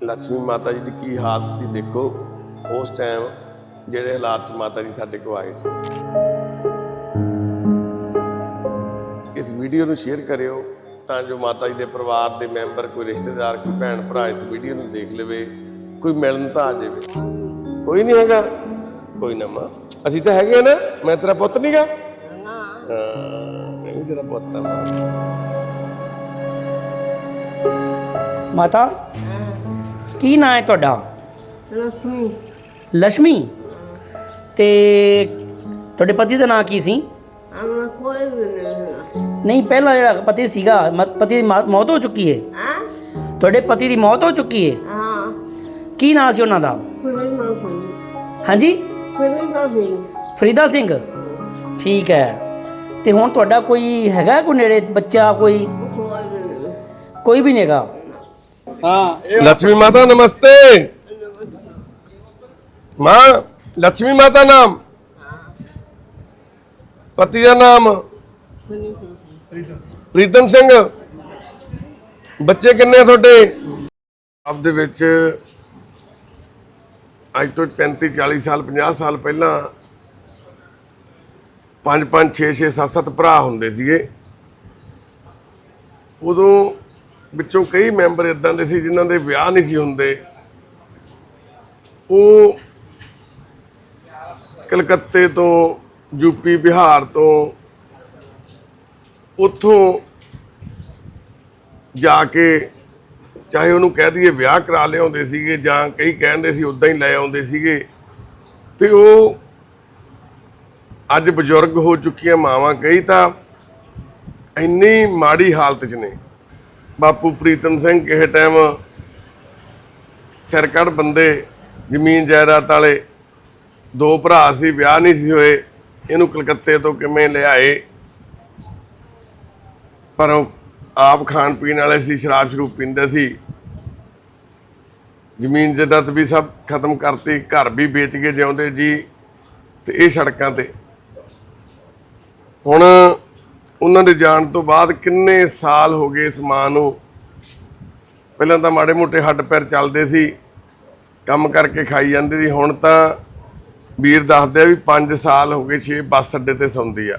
ਲక్ష్ਮੀ ਮਾਤਾ ਜੀ ਦੀ ਕੀ ਹਾਲਤ ਸੀ ਦੇਖੋ ਉਸ ਟਾਈਮ ਜਿਹੜੇ ਹਾਲਾਤ 'ਚ ਮਾਤਾ ਜੀ ਸਾਡੇ ਕੋਲ ਆਏ ਸੀ ਇਸ ਵੀਡੀਓ ਨੂੰ ਸ਼ੇਅਰ ਕਰਿਓ ਤਾਂ ਜੋ ਮਾਤਾ ਜੀ ਦੇ ਪਰਿਵਾਰ ਦੇ ਮੈਂਬਰ ਕੋਈ ਰਿਸ਼ਤੇਦਾਰ ਕੋਈ ਭੈਣ ਭਰਾ ਇਸ ਵੀਡੀਓ ਨੂੰ ਦੇਖ ਲਵੇ ਕੋਈ ਮਿਲਣ ਤਾਂ ਆ ਜਾਵੇ ਕੋਈ ਨਹੀਂ ਹੈਗਾ ਕੋਈ ਨਾ ਮਾਂ ਅਸੀਂ ਤਾਂ ਹੈਗੇ ਨਾ ਮੈਂ ਤੇਰਾ ਪੁੱਤ ਨਹੀਂਗਾ ਹਾਂ ਮੈਂ ਵੀ ਤੇਰਾ ਪੁੱਤ ਆ ਮਾਂ ਮਾਤਾ ਕੀ ਨਾਂ ਹੈ ਤੁਹਾਡਾ? ਲక్ష్ਮੀ ਲక్ష్ਮੀ ਤੇ ਤੁਹਾਡੇ ਪਤੀ ਦਾ ਨਾਂ ਕੀ ਸੀ? ਨਹੀਂ ਪਹਿਲਾਂ ਜਿਹੜਾ ਪਤੀ ਸੀਗਾ ਮ- ਪਤੀ ਦੀ ਮਾ- ਮੌਤ ਹੋ ਚੁੱਕੀ ਹੈ? ਤੁਹਾਡੇ ਪਤੀ ਦੀ ਮੌਤ ਹੋ ਚੁੱਕੀ ਹੈ। ਕੀ ਨਾਂ ਸੀ ਉਹਨਾਂ ਦਾ? ਹਾਂਜੀ? ਫਰੀਦਾ ਸਿੰਘ। ਠੀਕ ਹੈ। ਤੇ ਹੁਣ ਤੁਹਾਡਾ ਕੋਈ ਹੈਗਾ ਕੋਈ ਨੇੜੇ ਬੱਚਾ ਕੋਈ? ਕੋਈ ਵੀ ਨਹੀਂ। ਕੋਈ ਹਾਂ ਲక్ష్ਮੀ ਮਾਤਾ ਨਮਸਤੇ। ਮਾਂ ਲక్ష్ਮੀ ਮਾਤਾ ਨਾਮ। ਪਤੀ ਦਾ ਨਾਮ? ਪ੍ਰੀਤਮ ਸਿੰਘ। ਬੱਚੇ ਕਿੰਨੇ ਤੁਹਾਡੇ? ਆਪ ਦੇ ਵਿੱਚ ਅੱਜ ਤੋਂ 35 40 ਸਾਲ 50 ਸਾਲ ਪਹਿਲਾਂ 5 5 6 6 7 7 ਭਰਾ ਹੁੰਦੇ ਸੀਗੇ। ਉਦੋਂ ਵਿੱਚੋਂ ਕਈ ਮੈਂਬਰ ਇਦਾਂ ਦੇ ਸੀ ਜਿਨ੍ਹਾਂ ਦੇ ਵਿਆਹ ਨਹੀਂ ਸੀ ਹੁੰਦੇ। ਉਹ ਕਲਕੱਤੇ ਤੋਂ ਯੂਪੀ ਬਿਹਾਰ ਤੋਂ ਉੱਥੋਂ ਜਾ ਕੇ ਚਾਹੇ ਉਹਨੂੰ ਕਹਿ ਦਈਏ ਵਿਆਹ ਕਰਾ ਲਿਆਉਂਦੇ ਸੀਗੇ ਜਾਂ ਕਈ ਕਹਿੰਦੇ ਸੀ ਉਦਾਂ ਹੀ ਲੈ ਆਉਂਦੇ ਸੀਗੇ। ਤੇ ਉਹ ਅੱਜ ਬਜ਼ੁਰਗ ਹੋ ਚੁੱਕੀਆਂ ਮਾਵਾਂ ਕਈ ਤਾਂ ਇੰਨੀ ਮਾੜੀ ਹਾਲਤ 'ਚ ਨੇ। ਬਾਪੂ ਪ੍ਰੀਤਮ ਸਿੰਘ ਕਿਸੇ ਟਾਈਮ ਸਿਰਕੜ ਬੰਦੇ, ਜ਼ਮੀਨ ਜਾਇਦਾਦ ਵਾਲੇ, ਦੋ ਭਰਾ ਸੀ, ਵਿਆਹ ਨਹੀਂ ਸੀ ਹੋਏ, ਇਹਨੂੰ ਕਲਕੱਤੇ ਤੋਂ ਕਿਵੇਂ ਲਿਆਏ? ਪਰ ਆਪ ਖਾਣ ਪੀਣ ਵਾਲੇ ਸੀ, ਸ਼ਰਾਬ ਸ਼ਰੂਬ ਪੀਂਦੇ ਸੀ। ਜ਼ਮੀਨ ਜਾਇਦਾਦ ਵੀ ਸਭ ਖਤਮ ਕਰਤੀ, ਘਰ ਵੀ ਵੇਚ ਕੇ ਜਿਉਂਦੇ ਜੀ, ਤੇ ਇਹ ਸੜਕਾਂ ਤੇ। ਹੁਣ ਉਹਨਾਂ ਦੇ ਜਾਣ ਤੋਂ ਬਾਅਦ ਕਿੰਨੇ ਸਾਲ ਹੋ ਗਏ ਇਸ ਮਾਂ ਨੂੰ? ਪਹਿਲਾਂ ਤਾਂ ਮਾੜੇ ਮੋਟੇ ਹੱਡ ਪੈਰ ਚੱਲਦੇ ਸੀ, ਕੰਮ ਕਰਕੇ ਖਾਈ ਜਾਂਦੀ ਸੀ। ਹੁਣ ਤਾਂ ਵੀਰ ਦੱਸਦੇ ਆ ਵੀ 5 ਸਾਲ ਹੋ ਗਏ 6 ਬੱਸ ਅੱਡੇ ਤੇ ਸੌਂਦੀ ਆ।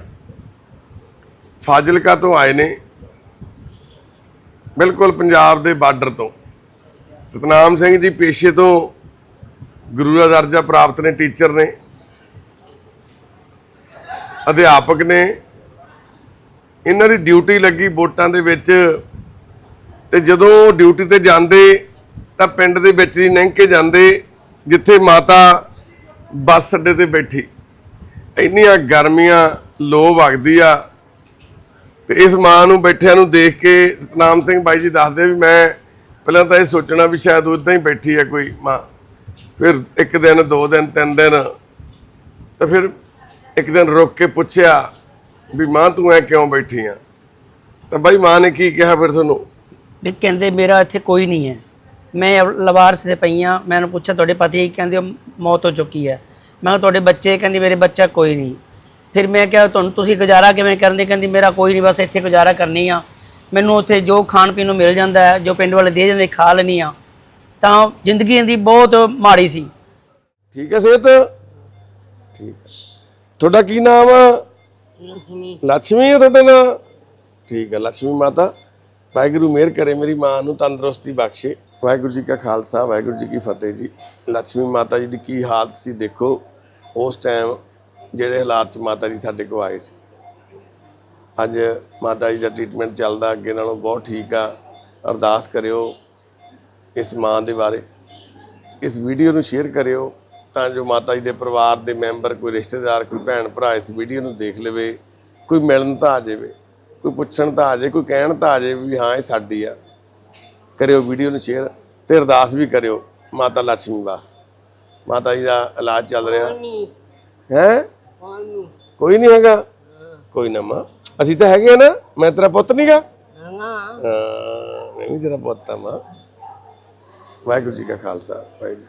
ਫਾਜ਼ਿਲਕਾ ਤੋਂ ਆਏ ਨੇ, ਬਿਲਕੁਲ ਪੰਜਾਬ ਦੇ ਬਾਰਡਰ ਤੋਂ। ਸਤਨਾਮ ਸਿੰਘ ਜੀ ਪੇਸ਼ੇ ਤੋਂ ਗੁਰੂ ਦਾ ਦਰਜਾ ਪ੍ਰਾਪਤ ਨੇ, ਟੀਚਰ ਨੇ, ਅਧਿਆਪਕ ਨੇ। ਇਹਨਾਂ ਦੀ ਡਿਊਟੀ ਲੱਗੀ ਵੋਟਾਂ ਦੇ ਵਿੱਚ ਤੇ ਜਦੋਂ ਉਹ ਡਿਊਟੀ ਤੇ ਜਾਂਦੇ ਤਾਂ ਪਿੰਡ ਦੇ ਵਿੱਚ ਹੀ ਲੰਘ ਕੇ ਜਾਂਦੇ ਜਿੱਥੇ ਮਾਤਾ ਬੱਸ ਅੱਡੇ ਤੇ ਬੈਠੀ। ਇੰਨੀਆਂ ਗਰਮੀਆਂ ਲੋ ਵਗਦੀ ਆ। ਤੇ ਇਸ ਮਾਂ ਨੂੰ ਬੈਠਿਆਂ ਨੂੰ ਦੇਖ ਕੇ ਸਤਨਾਮ ਸਿੰਘ ਬਾਈ ਜੀ ਦੱਸਦੇ ਵੀ ਮੈਂ ਪਹਿਲਾਂ ਤਾਂ ਇਹ ਸੋਚਣਾ ਵੀ ਸ਼ਾਇਦ ਉਦਾਂ ਹੀ ਬੈਠੀ ਆ ਕੋਈ ਮਾਂ। ਫਿਰ ਇੱਕ ਦਿਨ, ਦੋ ਦਿਨ, ਤਿੰਨ ਦਿਨ ਤਾਂ ਫਿਰ ਇੱਕ ਦਿਨ ਰੁਕ ਕੇ ਪੁੱਛਿਆ ਵੀ ਮਾਂ ਤੂੰ ਐ ਕਿਉਂ ਬੈਠੀ ਆ? ਤਾਂ ਬਾਈ ਮਾਂ ਨੇ ਕੀ ਕਿਹਾ ਫਿਰ ਤੁਹਾਨੂੰ? ਵੀ ਕਹਿੰਦੇ ਮੇਰਾ ਇੱਥੇ ਕੋਈ ਨਹੀਂ ਹੈ। ਮੈਂ ਲਵਾਰਸ ਦੇ ਪਈ ਹਾਂ ਮੈਂ ਉਹਨੂੰ ਪੁੱਛਿਆ ਤੁਹਾਡੇ ਪਤੀ ਕਹਿੰਦੇ ਮੌਤ ਹੋ ਚੁੱਕੀ ਹੈ। ਮੈਂ ਤੁਹਾਡੇ ਬੱਚੇ ਕਹਿੰਦੀ ਮੇਰੇ ਬੱਚਾ ਕੋਈ ਨਹੀਂ। ਫਿਰ ਮੈਂ ਕਿਹਾ ਤੁਹਾਨੂੰ ਤੁਸੀਂ ਗੁਜ਼ਾਰਾ ਕਿਵੇਂ ਕਰਦੇ ਕਹਿੰਦੀ ਮੇਰਾ ਕੋਈ ਨਹੀਂ ਬਸ ਇੱਥੇ ਗੁਜ਼ਾਰਾ ਕਰਨੀ ਆ। ਮੈਨੂੰ ਉੱਥੇ ਜੋ ਖਾਣ ਪੀਣ ਨੂੰ ਮਿਲ ਜਾਂਦਾ ਹੈ ਜੋ ਪਿੰਡ ਵਾਲੇ ਦੇ ਜਾਂਦੇ ਖਾ ਲੈਣੀ ਆ। ਤਾਂ ਜ਼ਿੰਦਗੀ ਇਹਦੀ ਬਹੁਤ ਮਾੜੀ ਸੀ। ਠੀਕ ਹੈ ਸਿਹਤ ਠੀਕ ਤੁਹਾਡਾ ਕੀ ਨਾਮ ਆ? ਲక్ష్ਮੀ ਲక్ష్ਮੀ ਹੈ ਤੁਹਾਡਾ ਠੀਕ ਹੈ ਲక్ష్ਮੀ ਮਾਤਾ। ਵਾਹਿਗੁਰੂ ਮਿਹਰ ਕਰੇ ਮੇਰੀ ਮਾਂ ਨੂੰ ਤੰਦਰੁਸਤੀ ਬਖਸ਼ੇ। ਵਾਹਿਗੁਰੂ ਜੀ ਕਾ ਖਾਲਸਾ, ਵਾਹਿਗੁਰੂ ਜੀ ਕੀ ਫਤਿਹ ਜੀ। ਲక్ష్ਮੀ ਮਾਤਾ ਜੀ ਦੀ ਕੀ ਹਾਲਤ ਸੀ ਦੇਖੋ। ਉਸ ਟਾਈਮ ਜਿਹੜੇ ਹਾਲਾਤ ਚ ਮਾਤਾ ਜੀ ਸਾਡੇ ਕੋਲ ਆਏ ਸੀ। ਅੱਜ ਮਾਤਾ ਜੀ ਦਾ ਟ੍ਰੀਟਮੈਂਟ ਚੱਲਦਾ, ਅੱਗੇ ਨਾਲੋਂ ਬਹੁਤ ਠੀਕ ਆ। ਅਰਦਾਸ ਕਰਿਓ ਇਸ ਮਾਂ ਦੇ ਬਾਰੇ। ਇਸ ਵੀਡੀਓ ਨੂੰ ਸ਼ੇਅਰ ਕਰਿਓ। ਤਾਂ ਜੋ ਮਾਤਾ ਜੀ ਦੇ ਪਰਿਵਾਰ ਦੇ ਮੈਂਬਰ ਕੋਈ ਰਿਸ਼ਤੇਦਾਰ ਕੋਈ ਭੈਣ ਭਰਾ ਇਸ ਵੀਡੀਓ ਨੂੰ ਦੇਖ ਲਵੇ ਕੋਈ ਮਿਲਣ ਤਾਂ ਆ ਜਾਵੇ ਕੋਈ ਪੁੱਛਣ ਤਾਂ ਆ ਜਾਵੇ ਕੋਈ ਕਹਿਣ ਤਾਂ ਆ ਜਾਵੇ ਵੀ ਹਾਂ ਇਹ ਸਾਡੀ ਆ। ਕਰਿਓ ਵੀਡੀਓ ਨੂੰ ਸ਼ੇਅਰ ਤੇ ਅਰਦਾਸ ਵੀ ਕਰਿਓ ਮਾਤਾ ਲక్ష్ਮੀ ਵਾਸ ਮਾਤਾ ਜੀ ਦਾ ਇਲਾਜ ਚੱਲ ਰਿਹਾ। ਹੈ? ਕੋਈ ਨਹੀਂ ਹੈਗਾ? ਕੋਈ ਨਾ ਮਾਂ। ਅਸੀਂ ਤਾਂ ਹੈਗੇ ਆ ਨਾ ਮੈਂ ਤੇਰਾ ਪੁੱਤ ਨਹੀਂਗਾ ਹਾਂ ਮੈਂ ਵੀ ਤੇਰਾ ਪੁੱਤ ਆ ਮਾਂ। ਵਾਹਿਗੁਰੂ ਜੀ ਕਾ ਖਾਲਸਾ ਵਾਹਿਗੁਰੂ।